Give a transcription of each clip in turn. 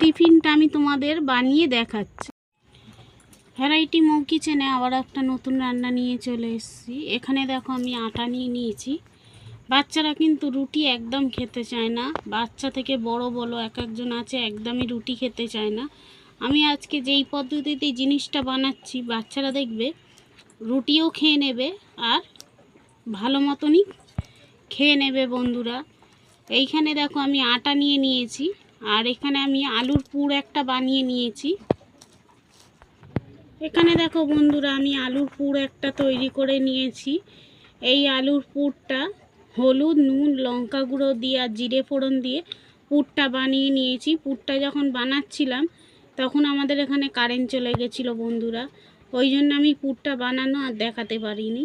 টিফিনটা আমি তোমাদের বানিয়ে দেখাচ্ছি। ভ্যারাইটি মৌ কিচেনে আবার একটা নতুন রান্না নিয়ে চলে এসেছি। এখানে দেখো আমি আটা নিয়ে নিয়েছি। বাচ্চারা কিন্তু রুটি একদম খেতে চায় না। বাচ্চা থেকে বড় বলো, এক একজন আছে, একদমই রুটি খেতে চায় না। আমি আজকে যেই পদ্ধতিতে জিনিসটা বানাচ্ছি, বাচ্চারা দেখবে রুটিও খেয়ে নেবে আর ভালো মতনই খেয়ে নেবে বন্ধুরা। এইখানে দেখো আমি আটা নিয়ে নিয়েছি। আর এখানে আমি আলুর পুর একটা বানিয়ে নিয়েছি। এখানে দেখো বন্ধুরা, আমি আলুর পুর একটা তৈরি করে নিয়েছি। এই আলুর পুরটা হলুদ, নুন, লঙ্কা গুঁড়ো দিয়ে আর জিরে ফোড়ন দিয়ে পুরটা বানিয়ে নিয়েছি। পুরটা যখন বানাচ্ছিলাম, তখন আমাদের এখানে কারেন্ট চলে গেছিল বন্ধুরা। ওই জন্য আমি পুরটা বানানো আর দেখাতে পারিনি।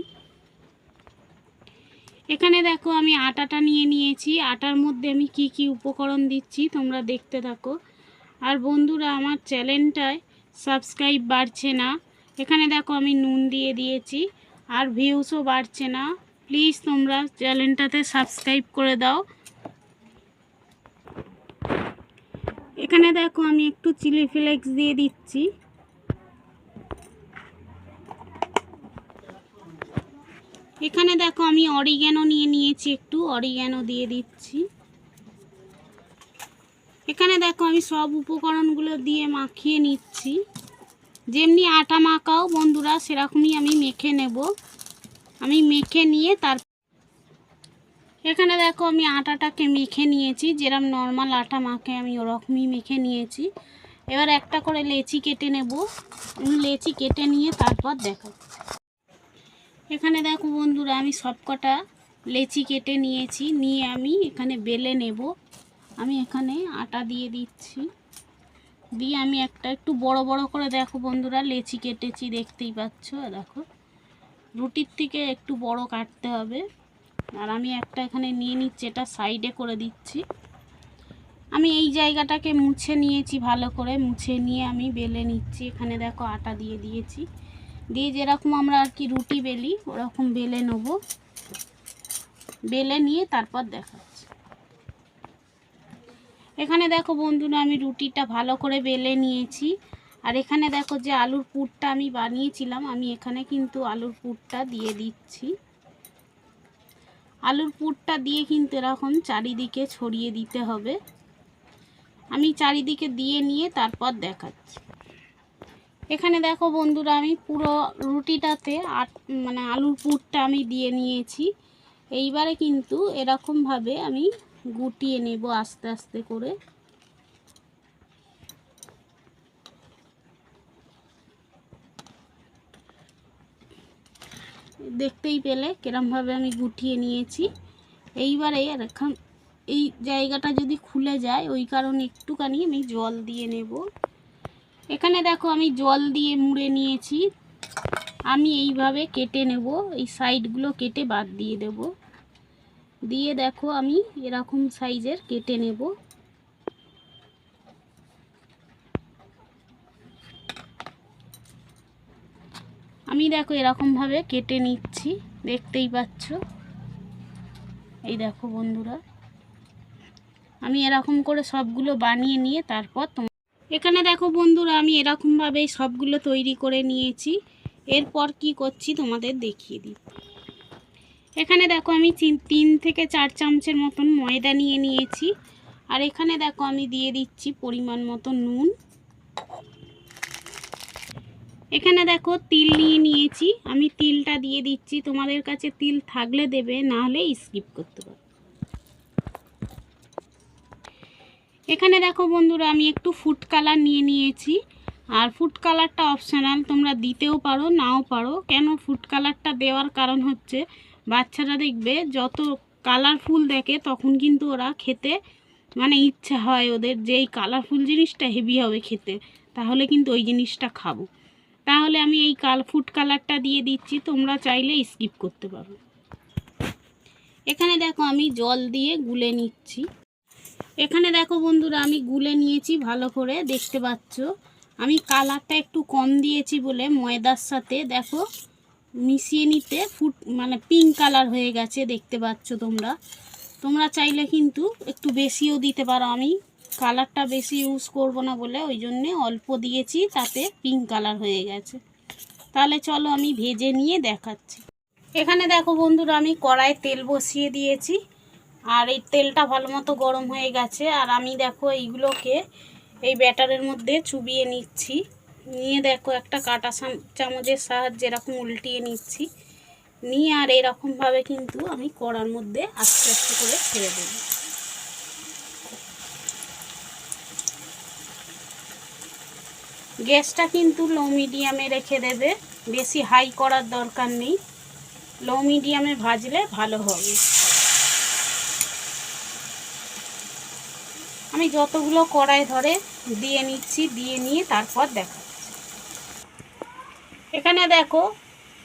এখানে দেখো আমি আটাটা নিয়ে নিয়েছি। আটার মধ্যে আমি কি কি উপকরণ দিচ্ছি তোমরা দেখতে থাকো। আর বন্ধুরা, আমার চ্যানেলটায় সাবস্ক্রাইব বাড়ছে না। এখানে দেখো আমি নুন দিয়ে দিয়েছি, আর ভিউসও বাড়ছে না। প্লিজ তোমরা চ্যানেলটাতে সাবস্ক্রাইব করে দাও। এখানে দেখো আমি একটু চিলি ফ্লেক্স দিয়ে দিচ্ছি। এখানে দেখো আমি অরিগ্যানো নিয়ে নিয়েছি একটু অরিগ্যানো দিয়ে দিচ্ছি। এখানে দেখো আমি সব উপকরণগুলো দিয়ে মাখিয়ে নিচ্ছি। যেমনি আটা মাখাও বন্ধুরা, সেরকমই আমি মেখে নেব। আমি মেখে নিয়ে তার এখানে দেখো আমি আটাটাকে মেখে নিয়েছি যেরকম নর্মাল আটা মাখে আমি ওরকমই মেখে নিয়েছি। এবার একটা করে লেচি কেটে নেব। আমি লেচি কেটে নিয়ে তারপর দেখাবো। এখানে দেখো বন্ধুরা, আমি সবকটা লেচি কেটে নিয়েছি, নিয়ে আমি এখানে বেলে নেব। আমি এখানে আটা দিয়ে দিচ্ছি। দিয়ে আমি একটা একটু বড় বড় করে দেখো বন্ধুরা, লেচি কেটেছি, দেখতেই পাচ্ছ, দেখো। রুটির থেকে একটু বড় কাটতে হবে। আর আমি একটা এখানে নিয়ে নিচ্ছি, এটা সাইডে করে দিচ্ছি। আমি এই জায়গাটাকে মুছে নিয়েছি ভালো করে, মুছে নিয়ে আমি বেলে নিচ্ছি। এখানে দেখো আটা দিয়ে দিয়েছি। দিয়ে যেরকম আমরা আর কি রুটি বেলি, ওরকম বেলে নেব। বেলে নিয়ে তারপর দেখাচ্ছি। এখানে দেখো বন্ধুরা, আমি রুটিটা ভালো করে বেলে নিয়েছি। আর এখানে দেখো যে আলুর পুরটা আমি বানিয়েছিলাম, আমি এখানে কিন্তু আলুর পুরটা দিয়ে দিচ্ছি। আলুর পুরটা দিয়ে কিন্তু এরকম চারিদিকে ছড়িয়ে দিতে হবে। আমি চারিদিকে দিয়ে নিয়ে তারপর দেখাচ্ছি। এখানে দেখো বন্ধুরা, আমি পুরো রুটিটাতে আট মানে আলুর পুরটা আমি দিয়ে নিয়েছি। এইবারে কিন্তু এরকমভাবে আমি গুটিয়ে নেব আস্তে আস্তে করে। দেখতেই পেলে কিরমভাবে আমি গুটিয়ে নিয়েছি। এইবারে এখন এই জায়গাটা যদি খুলে যায়, ওই কারণে একটুখানি আমি জল দিয়ে নেব। এখানে দেখো আমি জল দিয়ে মুড়ে নিয়েছি। আমি এইভাবে কেটে নেব, এই সাইডগুলো কেটে বাদ দিয়ে দেব। দিয়ে দেখো আমি এরকম সাইজের কেটে নেব। আমি দেখো এরকমভাবে কেটে নিচ্ছি, দেখতেই পাচ্ছ। এই দেখো বন্ধুরা, আমি এরকম করে সবগুলো বানিয়ে নিয়ে তারপর এখানে দেখো বন্ধুরা, আমি এরকমভাবে সবগুলো তৈরি করে নিয়েছি। এরপর কি করছি তোমাদের দেখিয়ে দিই। এখানে দেখো আমি তিন থেকে চার চামচের মতন ময়দা নিয়ে নিয়েছি। আর এখানে দেখো আমি দিয়ে দিচ্ছি পরিমাণ মতো নুন। এখানে দেখো তিল নিয়ে নিয়েছি। আমি তিলটা দিয়ে দিচ্ছি। তোমাদের কাছে তিল থাকলে দেবে, না হলে স্কিপ করতে পারো। এখানে দেখো বন্ধুরা, আমি একটু ফুড কালার নিয়ে নিয়েছি। আর ফুড কালারটা অপশনাল তোমরা দিতেও পারো, নাও পারো। কেন ফুড কালারটা দেওয়ার কারণ হচ্ছে, বাচ্চারা দেখবে যত কালারফুল দেখে, তখন কিন্তু ওরা খেতে মানে ইচ্ছা হয় ওদের যে এই কালারফুল জিনিসটা হেভি হবে খেতে, তাহলে কিন্তু ওই জিনিসটা খাব। তাহলে আমি এই কাল ফুড কালারটা দিয়ে দিচ্ছি, তোমরা চাইলে স্কিপ করতে পারো। এখানে দেখো আমি জল দিয়ে গুলে নিচ্ছি। এখানে দেখো বন্ধুরা, আমি গুলে নিয়েছি ভালো করে, দেখতে পাচ্ছ। আমি কালারটা একটু কম দিয়েছি বলে ময়দার সাথে, দেখো, মিশিয়ে নিতে ফুট মানে পিঙ্ক কালার হয়ে গেছে, দেখতে পাচ্ছ তোমরা। তোমরা চাইলে কিন্তু একটু বেশিও দিতে পারো। আমি কালারটা বেশি ইউজ করব না বলে ওই জন্যে অল্প দিয়েছি, তাতে পিঙ্ক কালার হয়ে গেছে। তাহলে চলো আমি ভেজে নিয়ে দেখাচ্ছি। এখানে দেখো বন্ধুরা, আমি কড়ায় তেল বসিয়ে দিয়েছি। আর এই তেলটা ভালো মতো গরম হয়ে গেছে। আর আমি দেখো এইগুলোকে এই ব্যাটারের মধ্যে চুবিয়ে নিচ্ছি। নিয়ে দেখো একটা কাটা চামচের সাহায্যে এরকম উল্টিয়ে নিচ্ছি। নিয়ে আর এরকমভাবে কিন্তু আমি কড়ার মধ্যে আস্তে আস্তে করে ছেড়ে দেবো। গ্যাসটা কিন্তু লো মিডিয়ামে রেখে দেবে। বেশি হাই করার দরকার নেই। লো মিডিয়ামে ভাজলে ভালো হবে। আমি যতগুলো কড়াই ধরে দিয়ে নিচ্ছি, দিয়ে নিয়ে তারপর দেখাচ্ছি এখানে দেখো,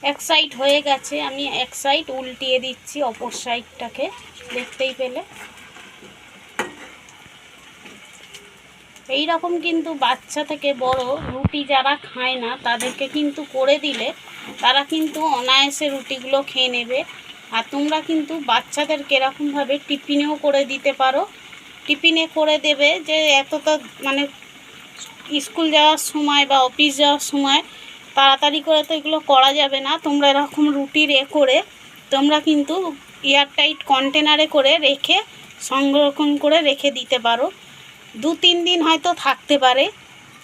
এক সাইড হয়ে গেছে, আমি এক সাইড উল্টিয়ে দিচ্ছি অপর সাইডটাকে দেখতেই পেলে। এই রকম কিন্তু বাচ্চা থেকে বড় রুটি যারা খায় না, তাদেরকে কিন্তু করে দিলে তারা কিন্তু অনায়াসে রুটিগুলো খেয়ে নেবে। আর তোমরা কিন্তু বাচ্চাদেরকে এরকমভাবে টিফিনেও করে দিতে পারো। টিফিনে করে দেবে যে এতটা মানে স্কুল যাওয়ার সময় বা অফিস যাওয়ার সময় তাড়াতাড়ি করে তো এগুলো করা যাবে না। তোমরা এরকম রুটি রে করে তোমরা কিন্তু এয়ারটাইট কন্টেনারে করে রেখে সংরক্ষণ করে রেখে দিতে পারো। দু তিন দিন হয়তো থাকতে পারে,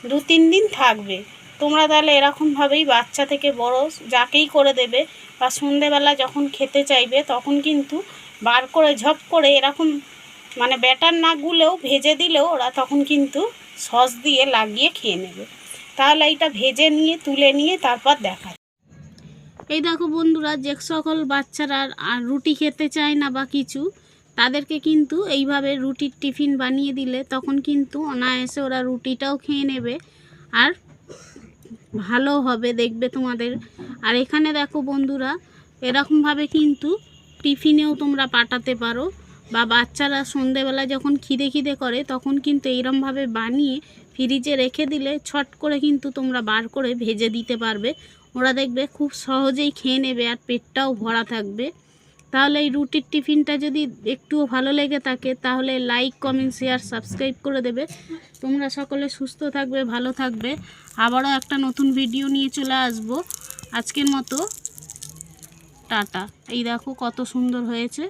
দু তিন দিন থাকবে। তোমরা তাহলে এরকমভাবেই বাচ্চা থেকে বড় যাকেই করে দেবে বা সন্ধেবেলা যখন খেতে চাইবে তখন কিন্তু বার করে ঝপ করে এরকম মানে ব্যাটার না গুলেও ভেজে দিলেও ওরা তখন কিন্তু সস দিয়ে লাগিয়ে খেয়ে নেবে। তাহলে এইটা ভেজে নিয়ে, তুলে নিয়ে তারপর দেখা এই দেখো বন্ধুরা, যে সকল বাচ্চারা আর রুটি খেতে চায় না বা কিছু, তাদেরকে কিন্তু এইভাবে রুটির টিফিন বানিয়ে দিলে তখন কিন্তু অনায়াসে ওরা রুটিটাও খেয়ে নেবে আর ভালো হবে দেখবে তোমাদের। আর এখানে দেখো বন্ধুরা, এরকমভাবে কিন্তু টিফিনেও তোমরা পাঠাতে পারো। বা বাচ্চারা সন্ধেবেলা যখন খিদে খিদে করে, তখন কিন্তু এইরমভাবে বানিয়ে ফ্রিজে রেখে দিলে ছট করে কিন্তু তোমরা বার করে ভেজে দিতে পারবে। ওরা দেখবে খুব সহজেই খেয়ে নেবে আর পেটটাও ভরা থাকবে। তাহলে এই রুটির টিফিনটা যদি একটুও ভালো লেগে থাকে, তাহলে লাইক, কমেন্ট, শেয়ার, সাবস্ক্রাইব করে দেবে। তোমরা সকলে সুস্থ থাকবে, ভালো থাকবে। আবারও একটা নতুন ভিডিও নিয়ে চলে আসব। আজকের মতো টাটা। এই দেখো কত সুন্দর হয়েছে।